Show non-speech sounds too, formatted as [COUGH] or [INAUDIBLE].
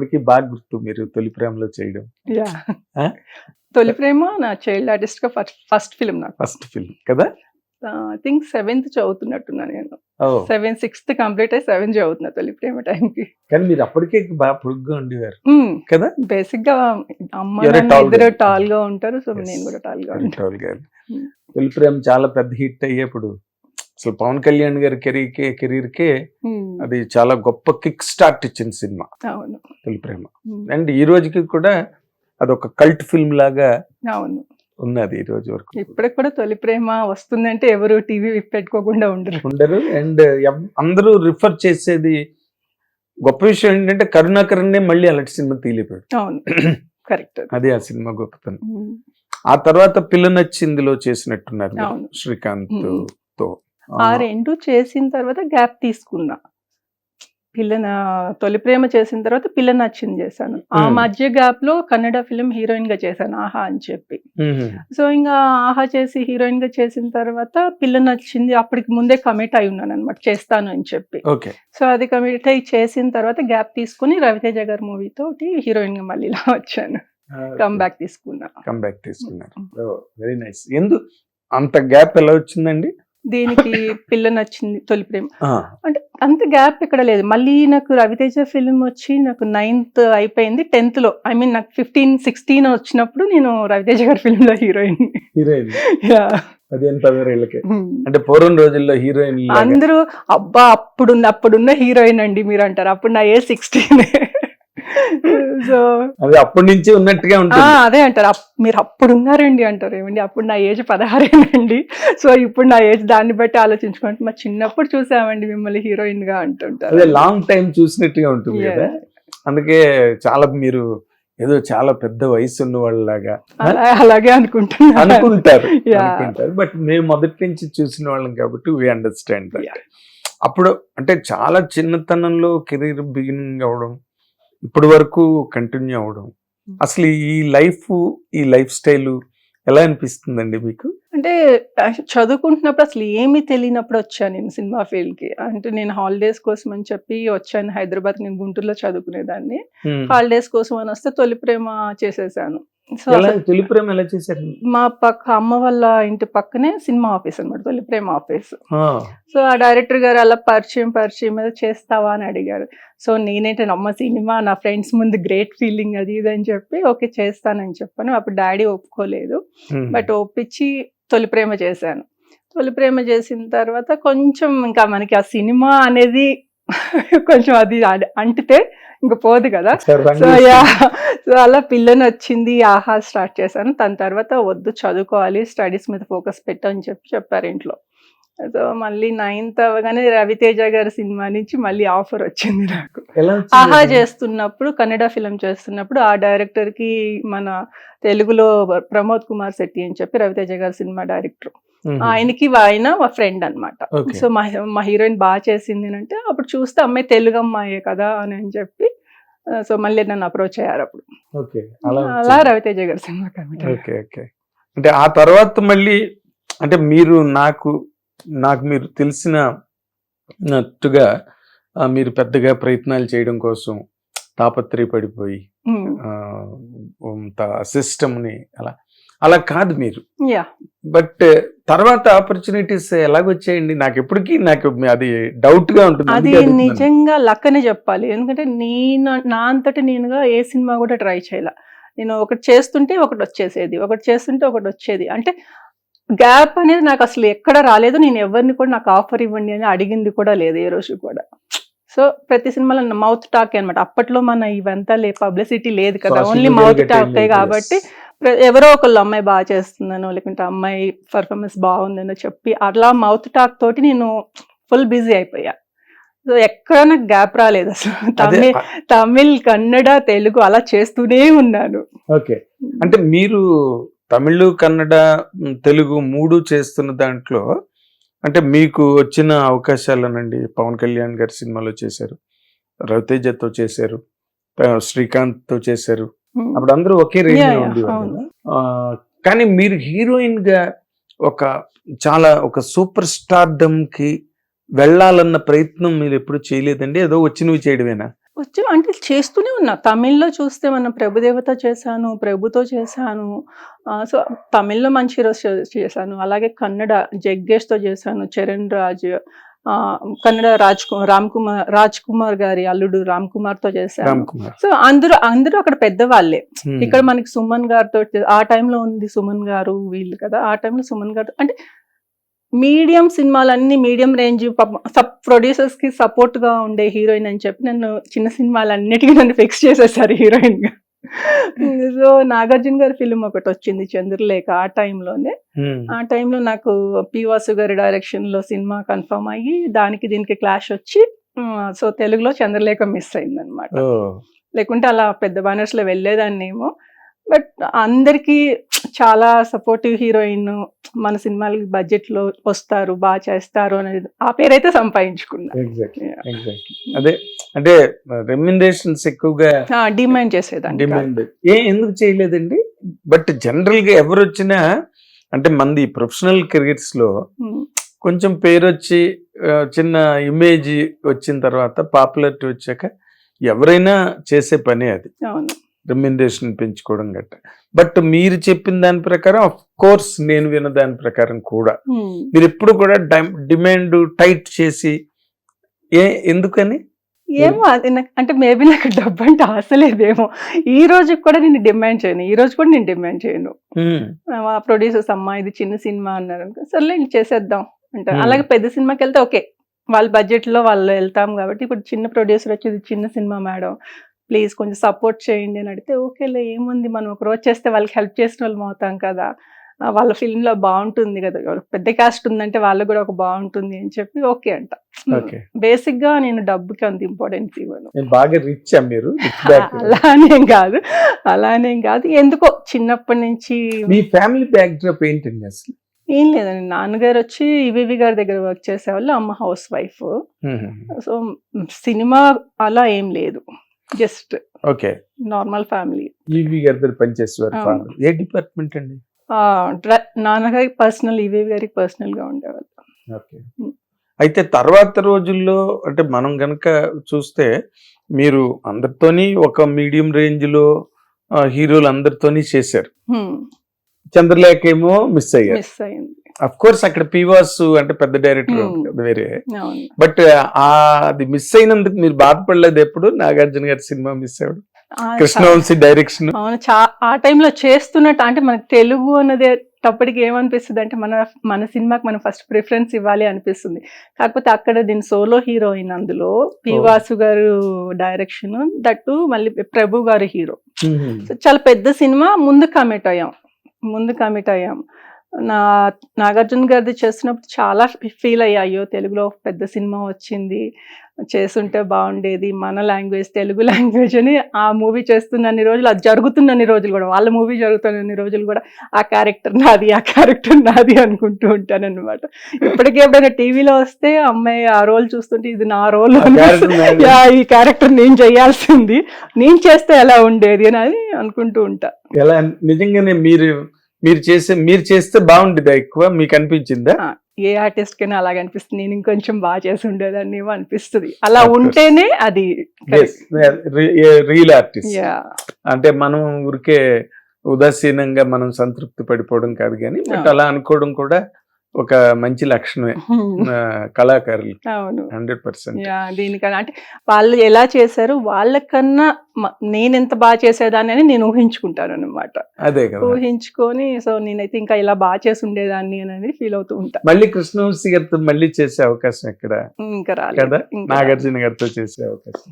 ఇప్పటికీ బాగా గుర్తు మీరు తొలి ప్రేమలో చేయడం? తొలి ప్రేమ నా చైల్డ్ ఆర్టిస్ట్గా ఫస్ట్ ఫస్ట్ ఫిలిం నాకు. ఫస్ట్ ఫిల్మ్ కదా? ఐ థింక్ సెవెంత్ చదువుతున్నట్టున్నా నేను. సెవెన్ సిక్స్త్ కంప్లీట్ అయ్యి సెవెన్ చదువుతున్నా తొలి ప్రేమ టైంకి. కానీ మీరు అప్పటికే బాగా పొడుగ్గా ఉండేవారు. కదా? బేసిక్గా అమ్మ ఇద్దరు. టాల్గా ఉంటారు సో. నేను కూడా టాల్గా ఉంటాను. తొలి ప్రేమ చాలా పెద్ద హిట్ అయ్యేప్పుడు అసలు పవన్ కళ్యాణ్ గారి కెరీర్కే కెరీర్కే. అది చాలా గొప్ప కిక్ స్టార్ట్ ఇచ్చిన సినిమా. తొలి ప్రేమ. అండ్ ఈ రోజుకి కూడా అదొక కల్ట్ ఫిల్మ్ లాగా అవును. ఉన్నది ఈ రోజు వరకు. ఇప్పటికి కూడా తొలి ప్రేమ వస్తుందంటే ఎవరు టీవీ పెట్టుకోకుండా ఉండరు. ఉండరు. అండ్ అందరూ రిఫర్ చేసేది గొప్ప విషయం ఏంటంటే కరుణాకరణ్ మళ్ళీ అలాంటి సినిమా తీలిపోయాడు అవును. కరెక్ట్. అదే ఆ సినిమా గొప్పతనం. ఆ తర్వాత పిల్ల నచ్చిందిలో చేసినట్టున్నారు. శ్రీకాంత్. తో. ఆ రెండు చేసిన తర్వాత గ్యాప్ తీసుకున్నా. పిల్ల తొలి ప్రేమ చేసిన తర్వాత పిల్ల నచ్చింది చేశాను. ఆ. మధ్య గ్యాప్లో కన్నడ ఫిలిం హీరోయిన్గా చేశాను ఆహా అని చెప్పి. సో ఇంకా ఆహా చేసి హీరోయిన్గా చేసిన తర్వాత పిల్ల నచ్చింది అప్పటికి ముందే కమిట్ అయి ఉన్నాను అనమాట చేస్తాను అని చెప్పి. సో అది కమిట్ అయి చేసిన తర్వాత గ్యాప్ తీసుకుని రవితేజ గారి మూవీ తోటి హీరోయిన్గా మళ్ళీ ఇలా వచ్చాను. కమ్ బ్యాక్ తీసుకున్నా. కమ్ బ్యాక్ తీసుకున్నారు. Very nice. ఎందు అంత గ్యాప్ ఎలా వచ్చిందండి? దీనికి పిల్ల నచ్చింది తొలి ప్రేమ. అంటే అంత గ్యాప్ ఇక్కడ లేదు. మళ్ళీ నాకు రవితేజ ఫిల్మ్ వచ్చి నాకు నైన్త్ అయిపోయింది టెన్త్లో. ఐ మీన్ నాకు ఫిఫ్టీన్ సిక్స్టీన్ వచ్చినప్పుడు నేను రవితేజ గారి ఫిల్మ్లో హీరోయిన్ హీరోయిన్ పదిహేను. అంటే పూర్వం రోజుల్లో హీరోయిన్ అందరూ అబ్బా అప్పుడున్న అప్పుడున్న హీరోయిన్ అండి మీరు అంటారు అప్పుడు నా ఏ. సిక్స్టీన్ [LAUGHS] సో అది అప్పటి నుంచి ఉన్నట్టుగా ఉంటుంది. అదే అంటారు. మీరు అప్పుడు ఉన్నారండి అంటారు. ఏమండి? అప్పుడు నా ఏజ్ పదహారేనండి. సో ఇప్పుడు నా ఏజ్ దాన్ని బట్టి ఆలోచించుకుంటే మా చిన్నప్పుడు చూసామండి మిమ్మల్ని హీరోయిన్గా అంటుంటారు. అదే లాంగ్ టైం చూసినట్టుగా ఉంటుంది. కదా. అందుకే చాలా మీరు ఏదో చాలా పెద్ద వయసు ఉన్న వాళ్ళలాగా అలా- అలాగే అనుకుంటున్నాను అనుకుంటారు. అనుకుంటారు. బట్ మేము మొదటి నుంచి చూసిన వాళ్ళం కాబట్టి వి అండర్స్టాండ్. అప్పుడు అంటే చాలా చిన్నతనంలో కెరీర్ బిగినింగ్ అవడం ఇప్పటి వరకు కంటిన్యూ అవడం. అసలు ఈ లైఫ్ ఈ లైఫ్ స్టైల్ ఎలా అనిపిస్తుందండి మీకు? అంటే చదువుకుంటున్నప్పుడు అసలు ఏమీ తెలియనప్పుడు వచ్చాను నేను సినిమా ఫీల్డ్కి అంటే నేను హాలిడేస్ కోసం అని చెప్పి వచ్చాను హైదరాబాద్ నేను గుంటూరులో చదువుకునేదాన్ని. హాలిడేస్ కోసం అని వస్తే తొలి ప్రేమ చేసేసాను. తొలి ప్రేమ ఎలా చేశారు? మా పక్క అమ్మ వాళ్ళ ఇంటి పక్కనే సినిమా ఆఫీస్ అన్నమాట తొలి ప్రేమ ఆఫీస్. సో ఆ డైరెక్టర్ గారు అలా పరిచయం పరిచయం మీద చేస్తావా అని అడిగారు. సో నేనేంటే అమ్మ సినిమా నా ఫ్రెండ్స్ ముందు గ్రేట్ ఫీలింగ్ అది ఇది అని చెప్పి ఓకే చేస్తానని చెప్పాను. అప్పుడు డాడీ ఒప్పుకోలేదు. బట్ ఒప్పించి తొలి ప్రేమ చేశాను. తొలి ప్రేమ చేసిన తర్వాత కొంచెం ఇంకా మనకి ఆ సినిమా అనేది [LAUGHS] కొంచెం అది అంటితే ఇంకా పోదు కదా. So yeah. సో అలా పిల్లని వచ్చింది ఆహా స్టార్ట్ చేశాను. దాని తర్వాత వద్దు చదువుకోవాలి స్టడీస్ మీద ఫోకస్ పెట్టని చెప్పి చెప్పారు ఇంట్లో. సో మళ్ళీ నైన్త్ అవ్వగానే రవితేజ గారి సినిమా నుంచి మళ్ళీ ఆఫర్ వచ్చింది నాకు. ఆహా? చేస్తున్నప్పుడు కన్నడ ఫిలిం చేస్తున్నప్పుడు ఆ డైరెక్టర్కి మన తెలుగులో ప్రమోద్ కుమార్ శెట్టి అని చెప్పి రవితేజ గారి సినిమా డైరెక్టర్. ఆయనకి ఆయన మా ఫ్రెండ్ అన్నమాట Okay. సో మా మా హీరోయిన్ బాగా చేసింది అంటే అప్పుడు చూస్తే అమ్మాయి తెలుగు అమ్మాయే కదా అని అని చెప్పి సో మళ్ళీ నన్ను అప్రోచ్ అయ్యారు అప్పుడు అలా. రవితేజ గారి సినిమా ఓకే ఓకే అంటే ఆ తర్వాత మళ్ళీ అంటే మీరు నాకు నాకు మీరు తెలిసిన నట్టుగా మీరు పెద్దగా ప్రయత్నాలు చేయడం కోసం తాపత్రయపడిపోయి సిస్టమ్ని అలా అలా కాదు మీరు. యా బట్ తర్వాత ఆపర్చునిటీస్ ఎలాగొచ్చాయండి? నాకు ఎప్పటికీ నాకు అది డౌట్గా ఉంటుంది. అది. నిజంగా లక్ అనే చెప్పాలి. ఎందుకంటే నేను నా అంతటి నేనుగా ఏ సినిమా కూడా ట్రై చేయాల. నేను ఒకటి చేస్తుంటే ఒకటి వచ్చేసేది ఒకటి చేస్తుంటే ఒకటి వచ్చేది. అంటే గ్యాప్ అనేది నాకు అసలు ఎక్కడ రాలేదు. నేను ఎవరిని కూడా నాకు ఆఫర్ ఇవ్వండి అని అడిగింది కూడా లేదు ఏ రోజు కూడా. సో ప్రతి సినిమాలో మౌత్ టాక్ అనమాట అప్పట్లో మన ఇవంతా లే పబ్లిసిటీ లేదు కదా. ఓన్లీ మౌత్ టాకే కాబట్టి ఎవరో ఒకళ్ళు అమ్మాయి బాగా చేస్తుందనో లేకుంటే అమ్మాయి పర్ఫార్మెన్స్ బాగుందనో చెప్పి అట్లా మౌత్ టాక్ తోటి నేను ఫుల్ బిజీ అయిపోయా. సో ఎక్కడ నాకు గ్యాప్ రాలేదు అసలు. తమిళ్ తమిళ్ కన్నడ తెలుగు అలా చేస్తూనే ఉన్నాను. ఓకే. అంటే మీరు తమిళ్ కన్నడ తెలుగు మూడు చేస్తున్న దాంట్లో అంటే మీకు వచ్చిన అవకాశాలనండి. పవన్ కళ్యాణ్ గారి సినిమాలో చేశారు. రవితేజతో చేశారు. ఆ, శ్రీకాంత్తో చేశారు. అప్పుడు అందరూ ఒకే రేంజ్లో ఉండేవారు కానీ మీరు హీరోయిన్గా ఒక చాలా ఒక సూపర్ స్టార్డమ్కి వెళ్ళాలన్న ప్రయత్నం మీరు ఎప్పుడు చేయలేదండి? ఏదో వచ్చినవి చేయడమేనా? వచ్చి అంటే చేస్తూనే ఉన్నా. తమిళ్ళో చూస్తే మన ప్రభుదేవత చేశాను ప్రభుతో చేశాను. సో తమిళ్ళో మంచి హీరోస్ చేశాను. అలాగే కన్నడ జగ్గేష్తో చేశాను చరణ్ రాజ్ కన్నడ రాజ్ రామ్ కుమార్ రాజ్ కుమార్ గారి అల్లుడు రామ్ కుమార్తో చేశాను. రామ్ కుమార్. సో అందరూ అందరూ అక్కడ పెద్దవాళ్ళే. ఇక్కడ మనకి సుమన్ గారితో ఆ టైంలో ఉంది సుమన్ గారు వీళ్ళు కదా ఆ టైంలో సుమన్ గారు అంటే మీడియం సినిమాలన్నీ మీడియం రేంజ్ సబ్ ప్రొడ్యూసర్స్కి సపోర్ట్గా ఉండే హీరోయిన్ అని చెప్పి నన్ను చిన్న సినిమాలన్నిటికీ నన్ను ఫిక్స్ చేసేసారు హీరోయిన్గా [LAUGHS] సో నాగార్జున గారి ఫిల్మ్ ఒకటి వచ్చింది చంద్రలేఖ ఆ టైంలోనే. ఆ టైంలో నాకు పి వాసు గారి డైరెక్షన్లో సినిమా కన్ఫర్మ్ అయ్యి దానికి దీనికి క్లాష్ వచ్చి సో తెలుగులో చంద్రలేఖ మిస్ అయింది అనమాట లేకుంటే అలా పెద్ద బ్యానర్స్లో వెళ్ళేదాన్నేమో. బట్ అందరికి చాలా సపోర్టివ్ హీరోయిన్ మన సినిమాలకి బడ్జెట్లో వస్తారు బాగా చేస్తారు అనేది ఆ పేరైతే సంపాదించుకున్నా. ఎగ్జాక్ట్లీ ఎగ్జాక్ట్లీ అదే అంటే రెమ్యునరేషన్స్ ఎక్కువగా డిమాండ్ కాదు. డిమాండ్. ఏ ఎందుకు చేయలేదండి? బట్ జనరల్గా ఎవరు వచ్చినా అంటే మంది ప్రొఫెషనల్ కెరీర్స్లో ఉమ్, కొంచెం పేరు వచ్చి చిన్న ఇమేజ్ వచ్చిన తర్వాత పాపులారిటీ వచ్చాక ఎవరైనా చేసే పని అది. అవును. రెమ్యునరేషన్ పెంచుకోవడం గట్ట. బట్ మీరు చెప్పిన దాని ప్రకారం ఆఫ్ కోర్స్ నేను విన్న దాని ప్రకారం కూడా. మీరు ఎప్పుడు కూడా డిమాండ్ టైట్ చేసి ఏ ఎందుకని? ఏమో అది నాకు అంటే మేబీ నాకు డబ్బు అంటే ఆశ లేదేమో. ఈ రోజు కూడా నేను డిమాండ్ చేయను. ఈ రోజు కూడా నేను డిమాండ్ చేయను. మా ప్రొడ్యూసర్స్ అమ్మా ఇది చిన్న సినిమా అన్నారు సర్లే ఇంక చేసేద్దాం Hmm. అలాగే పెద్ద సినిమాకి వెళ్తే ఓకే. వాళ్ళ బడ్జెట్లో వాళ్ళు వెళ్తాం కాబట్టి ఇప్పుడు చిన్న ప్రొడ్యూసర్ వచ్చి ఇది చిన్న సినిమా మేడం ప్లీజ్ కొంచెం సపోర్ట్ చేయండి అని అడిగితే ఓకేలే ఏముంది? మనం ఒక రోజు చేస్తే వాళ్ళకి హెల్ప్ చేసిన వాళ్ళం అవుతాం కదా. వాళ్ళ ఫిల్మ్లో బాగుంటుంది కదా. పెద్ద కాస్ట్ ఉందంటే వాళ్ళకి కూడా ఒక బాగుంటుంది అని చెప్పి ఓకే అంట. బేసిక్గా నేను డబ్బుకి అంత ఇంపార్టెన్స్ ఇవ్వను. బాగా రిచ్ మీరు. [LAUGHS] అలానేం కాదు. అలానేం కాదు. ఎందుకో చిన్నప్పటి నుంచి మీ ఫ్యామిలీ బ్యాక్ డ్రాప్ ఏంటండి అసలు? ఏం లేదండి. నాన్నగారు వచ్చి ఈవీవి గారి దగ్గర వర్క్ చేసేవాళ్ళు అమ్మ హౌస్ వైఫ్. సో సినిమా అలా ఏం లేదు. Just okay. Normal family. EV గారి దగ్గర పనిచేసేవారు. ఏ డిపార్ట్మెంట్ అండి? నాన్నగారికి పర్సనల్ ఈవీవి గారికి పర్సనల్గా ఉండేవాళ్ళు. ఓకే. అయితే తర్వాత రోజుల్లో అంటే మనం గనక చూస్తే మీరు అందరితోని ఒక మీడియం రేంజ్లో హీరోలు అందరితోని చేశారు చంద్రలేఖ ఏమో మిస్ అయ్యారు. మిస్ అయింది అఫ్ కోర్స్ అక్కడ పీవాస్ అంటే పెద్ద డైరెక్టర్ Hmm. వేరే. బట్ ఆ అది మిస్ అయినందుకు మీరు బాధపడలేదు ఎప్పుడు? నాగార్జున గారి సినిమా మిస్ ఆ, కృష్ణవంశీ డైరెక్షన్ ఆ టైంలో చేస్తున్నట్టు అంటే మనకు తెలుగు అన్నది టప్పటికి ఏమనిపిస్తుంది అంటే మన మన సినిమాకి మనం ఫస్ట్ ప్రిఫరెన్స్ ఇవ్వాలి అనిపిస్తుంది. కాకపోతే అక్కడ దీని సోలో హీరోయిన్ అందులో పి Oh. వాసు గారు డైరెక్షన్ దట్టు మళ్ళీ ప్రభు గారు హీరో సో చాలా పెద్ద సినిమా ముందు కమిట్ అయ్యాం. ముందు కమిట్ అయ్యాం. నా నాగార్జున గారిది చేస్తున్నప్పుడు చాలా ఫీల్ అయ్యా. అయ్యో తెలుగులో పెద్ద సినిమా వచ్చింది. చేస్తుంటే బాగుండేది. మన లాంగ్వేజ్ తెలుగు లాంగ్వేజ్ అని ఆ మూవీ చేస్తున్నన్ని రోజులు అది జరుగుతున్నన్ని రోజులు కూడా వాళ్ళ మూవీ జరుగుతున్నన్ని రోజులు కూడా ఆ క్యారెక్టర్ నాది ఆ క్యారెక్టర్ నాది అనుకుంటూ ఉంటాను అనమాట ఇప్పటికీ ఎప్పుడైనా టీవీలో వస్తే అమ్మాయి ఆ రోల్ చూస్తుంటే ఇది నా రోల్ ఈ క్యారెక్టర్ నేను చేయాల్సింది. నేను చేస్తే ఎలా ఉండేది అని అది అనుకుంటూ ఉంటా. ఎలా నిజంగానే మీరు మీరు చేసే మీరు చేస్తే బాగుండేదా ఎక్కువ? మీకు అనిపించిందా? ఏ ఆర్టిస్ట్ కైనా అలాగ అనిపిస్తుంది. నేను ఇంకొంచెం బాగా చేసి ఉండేదాన్ని ఏమో అనిపిస్తుంది. అలా. ఉంటేనే అది రియల్ ఆర్టిస్ట్ అంటే మనం ఊరికే ఉదాసీనంగా మనం సంతృప్తి పడిపోవడం కాదు కానీ బట్. అలా అనుకోవడం కూడా ఒక మంచి లక్షణమే. [LAUGHS] కళాకారులు. అవును. Hundred percent. దీనికన్నా. అంటే వాళ్ళు ఎలా చేశారు? వాళ్ళకన్నా నేను ఎంత బాగా చేసేదాన్ని అని నేను ఊహించుకుంటాను అనమాట అదే కదా. ఊహించుకొని సో నేనైతే ఇంకా ఇలా బాగా చేసి ఉండేదాన్ని అనేది ఫీల్ అవుతూ ఉంటా. మళ్ళీ కృష్ణవంశీ గారితో మళ్ళీ చేసే అవకాశం ఎక్కడ? ఇంకా రాలేదు. కదా? ఇంకా రాలేదు. నాగార్జున గారితో చేసే అవకాశం.